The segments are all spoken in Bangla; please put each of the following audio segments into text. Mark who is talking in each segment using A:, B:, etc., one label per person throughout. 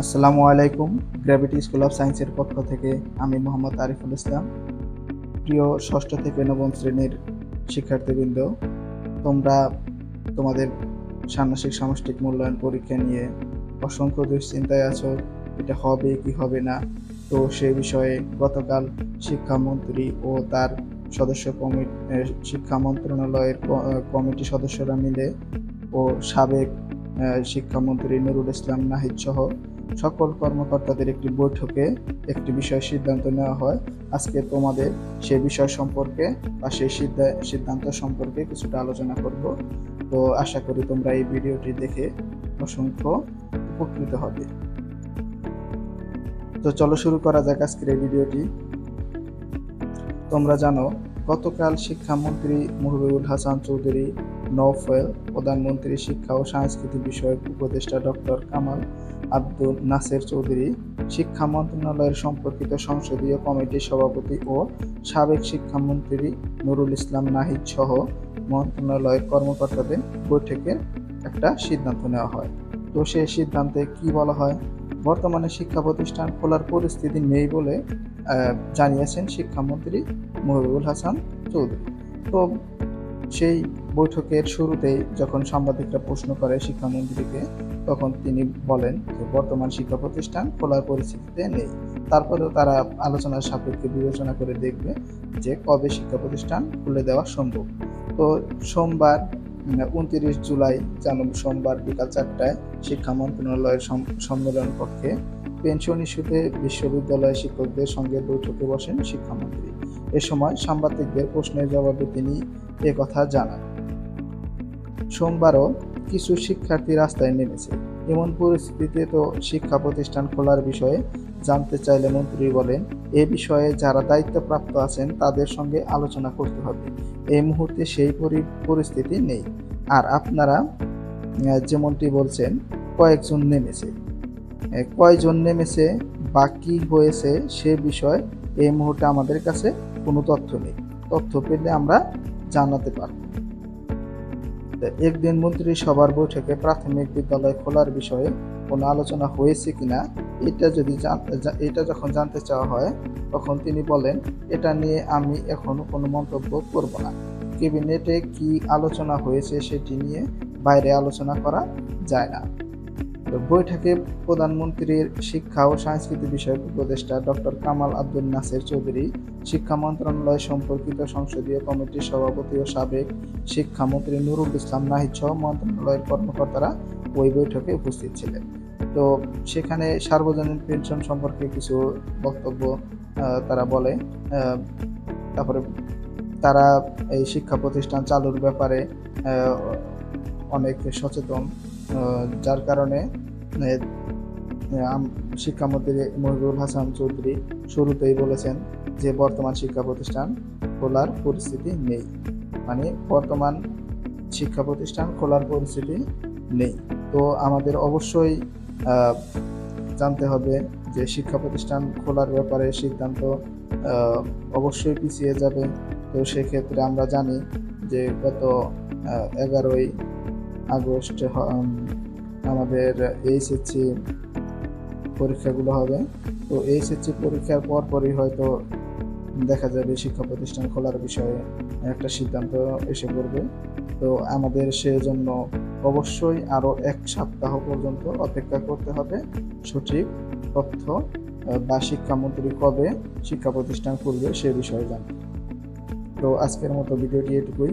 A: আসসালামু আলাইকুম গ্র্যাভিটি স্কুল অফ সায়েন্সের পক্ষ থেকে আমি মোহাম্মদ আরিফুল ইসলাম। প্রিয় ষষ্ঠ থেকে নবম শ্রেণির শিক্ষার্থীবৃন্দ, তোমরা তোমাদের ষান্মাসিক সামষ্টিক মূল্যায়ন পরীক্ষা নিয়ে অসংখ্য দুশ্চিন্তায় আছো, এটা হবে কি হবে না? তো সে বিষয়ে গতকাল শিক্ষামন্ত্রী ও তার সদস্য কমিটি শিক্ষা মন্ত্রণালয়ের কমিটি সদস্যরা মিলে ও সাবেক শিক্ষামন্ত্রী নুরুল ইসলাম নাহিদ সহ সকল কর্মকর্তাদের একটি বৈঠকে একটি বিষয় সিদ্ধান্ত নেওয়া হয়। আজকে তোমাদের সেই বিষয় সম্পর্কে বা সেই সিদ্ধান্ত সম্পর্কে কিছুটা আলোচনা করব। তো আশা করি তোমরা এই ভিডিওটি দেখে অসংখ্য উপকৃত হবে। তো চলো শুরু করা যাক আজকের এই ভিডিওটি। তোমরা জানো, গতকাল শিক্ষামন্ত্রী মুহিবুল হাসান চৌধুরী নৌফেল প্রধানমন্ত্রী শিক্ষা ও সংস্কৃতি বিষয়ক উপদেষ্টা ডক্টর কামাল আব্দুল নাসের চৌধুরী, শিক্ষা মন্ত্রণালয়ের সম্পর্কিত সংসদীয় কমিটির সভাপতি ও সাবেক শিক্ষামন্ত্রী নুরুল ইসলাম নাহিদ সহ মন্ত্রণালয়ের কর্মকর্তাদের বৈঠকে একটা সিদ্ধান্ত নেওয়া হয়। তো সেই সিদ্ধান্তে কি বলা হয়? বর্তমানে শিক্ষা প্রতিষ্ঠান খোলার পরিস্থিতি নেই বলে জানিয়েছেন শিক্ষামন্ত্রী মহিবুল হাসান চৌধুরী। তো সেই বৈঠকের শুরুতেই যখন সাংবাদিকরা প্রশ্ন করে শিক্ষামন্ত্রীকে, তখন তিনি বলেন যে বর্তমান শিক্ষা প্রতিষ্ঠান খোলার পরিস্থিতিতে নেই। তারপরেও তারা আলোচনার সাপেক্ষে বিবেচনা করে দেখবে যে কবে শিক্ষা প্রতিষ্ঠান খুলে দেওয়া সম্ভব। তো সোমবার উনত্রিশ জুলাই জানুন সোমবার বিকাল চারটায় শিক্ষা মন্ত্রণালয়ের সম- সম্মেলন কক্ষে পেনশন ইস্যুতে বিশ্ববিদ্যালয় শিক্ষকদের সঙ্গে বৈঠকে বসেন শিক্ষামন্ত্রী। এ সময় সাংবাদিকদের প্রশ্নের জবাবে তিনি কথা জানান। সোমবারও কিছু শিক্ষার্থী রাস্তায় নেমেছে। এমন পরিস্থিতিতে তো শিক্ষা প্রতিষ্ঠান খোলার বিষয়ে জানতে চাইলে মন্ত্রী বলেন, এ বিষয়ে যারা দায়িত্বপ্রাপ্ত আছেন তাদের সঙ্গে আলোচনা করতে হবে। এই মুহূর্তে সেই পরি- পরিস্থিতি নেই। আর আপনারা যেমনটি বলছেন, কয়েকজন নেমেছে। কয়জন নেমেছে বা কি হয়েছে সে বিষয়ে এই মুহূর্তে আমাদের কাছে কোনো তথ্য নেই। তথ্য পেলে আমরা জানাতে পারব। একদিন মন্ত্রী সভার বৈঠকে প্রাথমিক বিদ্যালয় খোলার বিষয়ে কোনো আলোচনা হয়েছে কিনা, এটা যদি এটা যখন জানতে চাওয়া হয়, তখন তিনি বলেন, এটা নিয়ে আমি এখনও কোনো মন্তব্য করব না। ক্যাবিনেটে কি আলোচনা হয়েছে সেটি নিয়ে বাইরে আলোচনা করা যায় না। বৈঠকে প্রধানমন্ত্রীর শিক্ষা ও সংস্কৃতি বিষয়ক উপদেষ্টা ডক্টর কামাল আব্দুল নাসের চৌধুরী, শিক্ষা মন্ত্রণালয় সম্পর্কিত সংসদীয় কমিটির সভাপতি ও সাবেক শিক্ষামন্ত্রী নুরুল ইসলাম নাহিদ সহ মন্ত্রণালয়ের কর্মকর্তারা ওই বৈঠকে উপস্থিত ছিলেন। তো সেখানে সার্বজনীন পেনশন সম্পর্কে কিছু বক্তব্য তারা বলে তারপরে তারা এই শিক্ষা প্রতিষ্ঠান চালুর ব্যাপারে অনেক সচেতন। যার কারণে শিক্ষামন্ত্রী মহিবুল হাসান চৌধুরী শুরুতেই বলেছেন যে, বর্তমান শিক্ষা প্রতিষ্ঠান খোলার পরিস্থিতি নেই। মানে বর্তমান শিক্ষা প্রতিষ্ঠান খোলার পরিস্থিতি নেই। তো আমাদের অবশ্যই জানতে হবে যে, শিক্ষা প্রতিষ্ঠান খোলার ব্যাপারে সিদ্ধান্ত অবশ্যই পিছিয়ে যাবে। তো সেক্ষেত্রে আমরা জানি যে, গত এগারোই আগস্ট আমাদের এইচএসসি পরীক্ষাগুলো হবে। তো এইচএসসি পরীক্ষার পরপরই হয়তো দেখা যাবে শিক্ষা প্রতিষ্ঠান খোলার বিষয়ে একটা সিদ্ধান্ত এসে পড়বে। তো আমাদের সেজন্য অবশ্যই আরও এক সপ্তাহ পর্যন্ত অপেক্ষা করতে হবে। সঠিক তথ্য বা শিক্ষামন্ত্রী কবে শিক্ষা প্রতিষ্ঠান খুলবে সে বিষয়ে জানতে। তো আজকের মতো ভিডিওটি এটুকুই।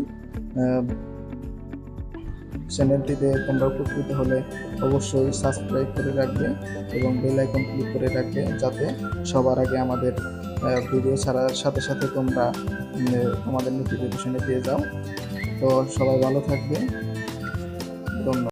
A: চ্যানেলটিতে তোমরা উপকৃত হলে অবশ্যই সাবস্ক্রাইব করে রাখবে এবং বেল আইকন ক্লিক করে রাখবে যাতে সবার আগে আমাদের ভিডিও ছাড়ার সাথে সাথে তোমরা আমাদের নোটিফিকেশনে পেয়ে যাও। তো সবাই ভালো থাকবে। ধন্যবাদ।